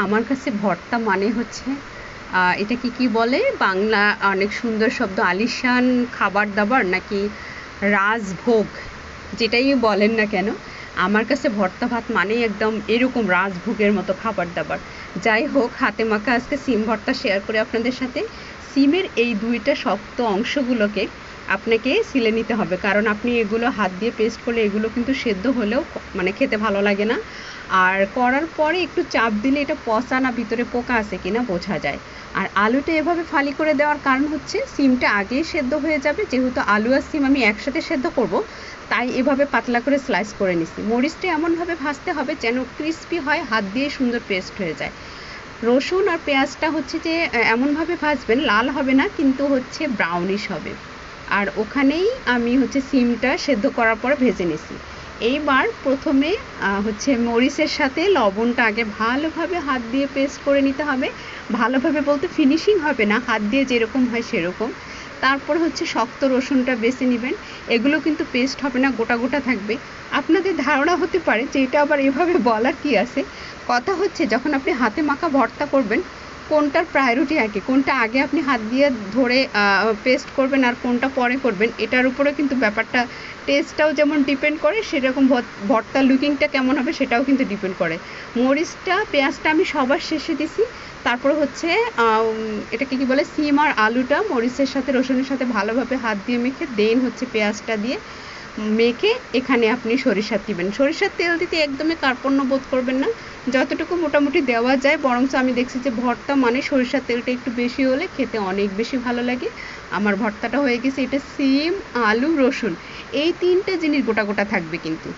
আমার কাছে ভর্তা মানে হচ্ছে এটা এটাকে কি বলে? বাংলা অনেক সুন্দর শব্দ, আলিশান খাবার দাবার নাকি রাজভোগ, যেটাই বলেন না কেন। আমার কাছে ভর্তা ভাত মানেই একদম এরকম রাজভোগের মতো খাবার দাবার। যাই হোক, হাতে মাখা আজকে সিম ভর্তা শেয়ার করে আপনাদের সাথে। সিমের এই দুইটা শক্ত অংশগুলোকে আপনাকে সিলে নিতে হবে, কারণ আপনি এগুলো হাত দিয়ে পেস্ট করলে এগুলো কিন্তু সেদ্ধ হলেও মানে খেতে ভালো লাগে না। আর করার পরে একটু চাপ দিলে এটা পচা না, ভিতরে পোকা আছে কিনা বোঝা যায়। আর আলুটা এভাবে ফালি করে দেওয়ার কারণ হচ্ছে, সিমটা আগেই সেদ্ধ হয়ে যাবে। যেহেতু আলু আর সিম আমি একসাথে সেদ্ধ করব, তাই এভাবে পাতলা করে স্লাইস করে নিছি। মরিচটা এমনভাবে ভাজতে হবে যেন ক্রিস্পি হয়, হাত দিয়ে সুন্দর পেস্ট হয়ে যায়। রসুন আর পেঁয়াজটা হচ্ছে যে এমনভাবে ভাজবেন, লাল হবে না, কিন্তু হচ্ছে ব্রাউনিশ হবে। আর ওখানেই আমি হচ্ছে সিমটা সেদ্ধ করার পর ভেজে নিছি। এইবার প্রথমে হচ্ছে মরিচের সাথে লবণটা আগে ভালোভাবে হাত দিয়ে পেস্ট করে নিতে হবে। ভালোভাবে বলতে ফিনিশিং হবে না, হাত দিয়ে যেরকম হয় সেরকম। তারপর হচ্ছে শক্ত রসুনটা বেছে নেবেন। এগুলো কিন্তু পেস্ট হবে না, গোটা গোটা থাকবে। আপনাদের ধারণা হতে পারে যে এটা আবার এভাবে বলার কি আছে? কথা হচ্ছে যখন আপনি হাতে মাখা ভর্তা করবেন কোনটার প্রায়োরিটি আগে কোনটা আগে আপনি হাত দিয়ে ধরে পেস্ট করবেন আর কোনটা পরে করবেন, এটার উপরে কিন্তু ব্যাপারটা টেস্টটাও যেমন ডিপেন্ড করে, সেরকম ভর- ভর্তার লুকিংটা কেমন হবে সেটাও কিন্তু ডিপেন্ড করে। মরিচটা, পেঁয়াজটা আমি সবার শেষে দিছি। তারপর হচ্ছে এটাকে কি বলে, সিম আর আলুটা মরিচের সাথে, রসুনের সাথে ভালোভাবে হাত দিয়ে মেখে, দেন হচ্ছে পেঁয়াজটা দিয়ে। মেখে এখানে আপনি সরিষার দিবেন। সরিষার তেল দিতে একদমই কার্পণ্য বোধ করবেন না। যতটুকু মোটামুটি দেওয়া যায়, বরঞ্চ আমি দেখছি যে ভর্তা মানে সরিষার তেলটা একটু বেশি হলে খেতে অনেক বেশি ভালো লাগে। আমার ভর্তাটা হয়ে গেছে, এটা সিম, আলু, রসুন। এই তিনটে জিনিস গোটা গোটা থাকবে কিন্তু।